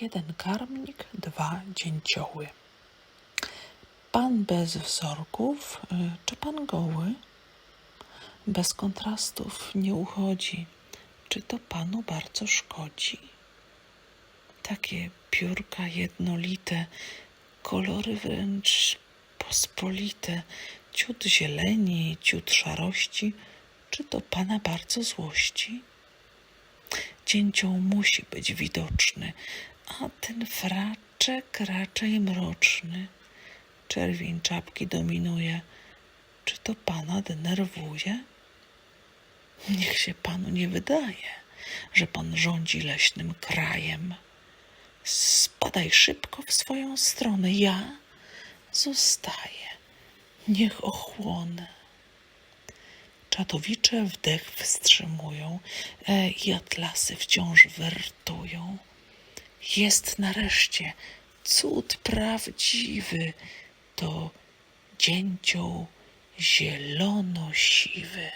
jeden karmnik, dwa dzięcioły. Pan bez wzorków, y, czy pan goły? Bez kontrastów nie uchodzi. Czy to panu bardzo szkodzi? Takie piórka jednolite, kolory wręcz pospolite, ciut zieleni, ciut szarości. Czy to pana bardzo złości? Dzięcioł musi być widoczny, a ten fraczek raczej mroczny. Czerwień czapki dominuje. Czy to pana denerwuje? Niech się panu nie wydaje, że pan rządzi leśnym krajem. Spadaj szybko w swoją stronę, ja zostaję. Niech ochłonę. Czatowicze wdech wstrzymują e, i atlasy wciąż wertują. Jest nareszcie cud prawdziwy, to dzięcioł zielono-siwy.